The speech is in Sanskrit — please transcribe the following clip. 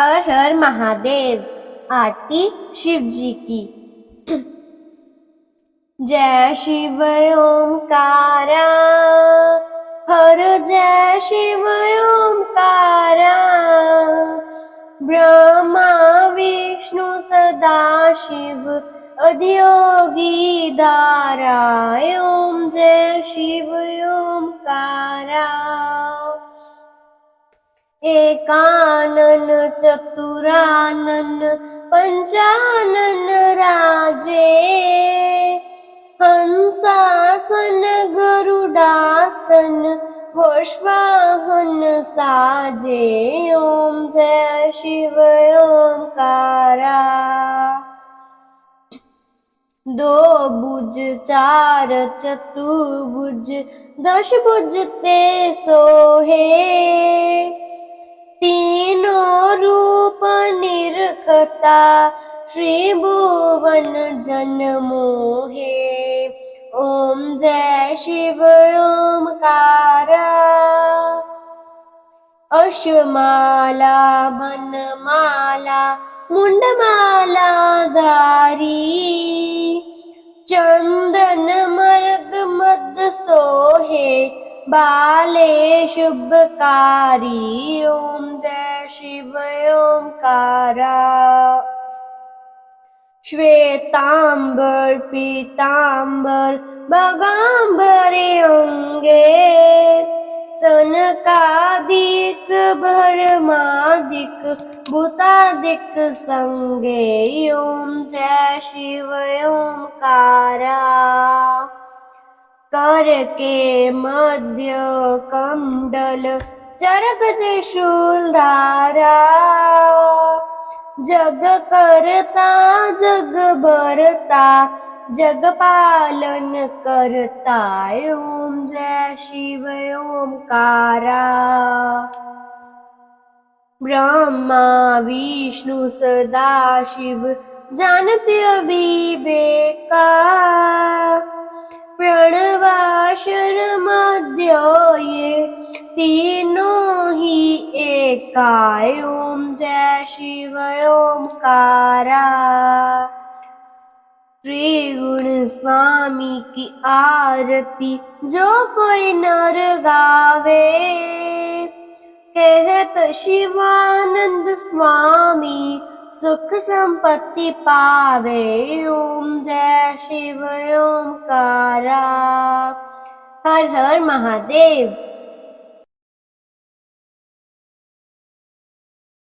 हर हर महादेव आरती शिव जी की। जय शिव ओंकारा हर जय शिव ओंकारा। ब्रह्मा विष्णु सदा शिव अधियोगी दारा ओम जय शिव ओंकारा एकानन चतुरानन पञ्चानन राजे। हंसासन गरुडासन वश्वाहन साजे। ॐ जय शिव ओंकारा दो भुज चार चतुर्भुज दश भुज ते सोहे निरखता श्री भुवन जन मोहे ॐ जय शिव ओंकारा अश्वमाला बनमाला मुण्डमाला धारी। चन्दन मर्ग मद सोहे बाले शुभकारी ॐ जय शिव ओंकारा श्वेताम्बर पीताम्बर बगाम्बरे अङ्गे सनकादिक भरमादिक भूतादिक सङ्गे ॐ जय शिव ओंकारा कर के मध्य कमण्डल चरक त्रिशूलधारा जग करता जग भरता जग पालन करता ॐ जय शिव ओंकारा ब्रह्मा विष्णु सदा शिव जानते विवेका प्रणवाशर मध्य ये तीनों ही एकाय ओम, जय शिव ओंकारा त्रिगुण स्वामी की आरती जो कोई नर गावे। कहत शिवानंद स्वामी, सुख संपत्ति पावे ओम, जय शिव ओंकारा हर हर महादेव।